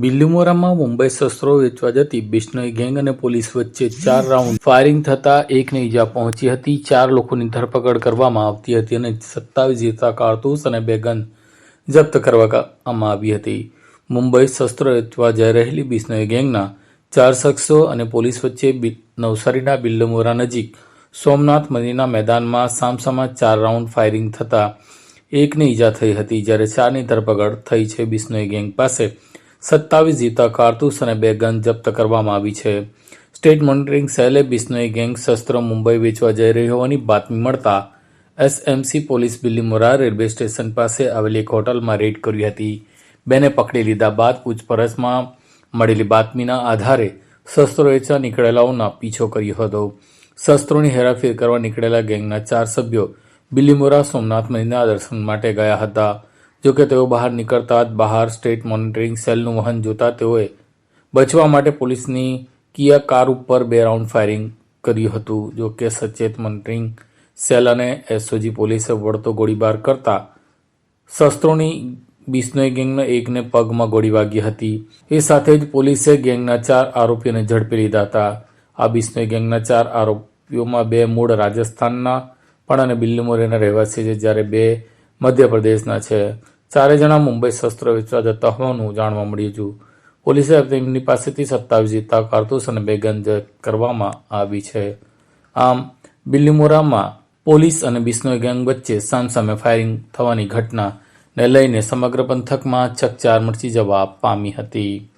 બિલ્લીમોરામાં મુંબઈ શસ્ત્રો વેચવા જતી બિશ્નોઈ ગેંગ અને પોલીસ વચ્ચે ચાર રાઉન્ડ ફાયરિંગ થતા એકને ઈજા પહોંચી હતી. ચાર લોકોની ધરપકડ કરવામાં આવતી હતી અને સત્તાવીસ જેટલા કારતૂસ અને બે ગન જપ્ત કરવામાં આવી હતી. મુંબઈ શસ્ત્રો વેચવા જઈ રહેલી બિશ્નોઈ ગેંગના ચાર શખ્સો અને પોલીસ વચ્ચે નવસારીના બિલ્લીમોરા નજીક સોમનાથ મંદિરના મેદાનમાં સામસામા ચાર રાઉન્ડ ફાયરિંગ થતા એકને ઈજા થઈ હતી. જ્યારે ચારની ધરપકડ થઈ છે બિશ્નોઈ ગેંગ પાસે. સત્તાવીસ જીતા કારતૂસ અને બે ગન જપ્ત કરવામાં આવી છે. સ્ટેટ મોનિટરિંગ સેલે બિશ્નોઈ ગેંગ શસ્ત્રો મુંબઈ વેચવા જઈ રહી હોવાની બાતમી મળતા SMC police Billimora railway station પાસે આવેલી એક હોટલમાં રેડ કરી હતી. બેને પકડી લીધા બાદ પૂછપરછમાં મળેલી બાતમીના આધારે શસ્ત્રો વેચવા નીકળેલાઓના પીછો કર્યો હતો. શસ્ત્રોની હેરાફેર કરવા નીકળેલા ગેંગના ચાર સભ્યો બિલીમોરા સોમનાથ મંદિરના દર્શન માટે ગયા હતા. જોકે તેઓ બહાર નીકળતા જ બહાર સ્ટેટ મોનિટરિંગ સેલનું વહન જોતા તેઓએ બચવા માટે પોલીસની કિયા કાર ઉપર બે રાઉન્ડ ફાયરિંગ કર્યું હતું. જો કે સચેત મોનિટરિંગ સેલ અને એસઓજી પોલીસે વળતો ગોળીબાર કરતા શસ્ત્રોની બિશ્નોઈ ગેંગના એકને પગમાં ગોળી વાગી હતી. એ સાથે જ પોલીસે ગેંગના ચાર આરોપીઓને ઝડપી લીધા હતા. આ બિશ્નોઈ ગેંગના ચાર આરોપીઓમાં બે મૂળ રાજસ્થાનના પણ અને બિલ્લીમોરાના રહેવાસી છે, જ્યારે બે મધ્યપ્રદેશના છે. ચારે જણા મુંબઈ શસ્ત્ર વેચવા જતા હોવાનું જાણવા મળ્યું હતું. પોલીસે તેમની પાસેથી સત્તાવીસ જીતા કારતૂસ અને બે ગન કરવામાં આવી છે. આમ બિલ્લીમોરામાં પોલીસ અને બિસ્નોઈ ગેંગ વચ્ચે સામસામે ફાયરિંગ થવાની ઘટના ને લઈને સમગ્ર પંથકમાં ચકચાર મચી જવા પામી હતી.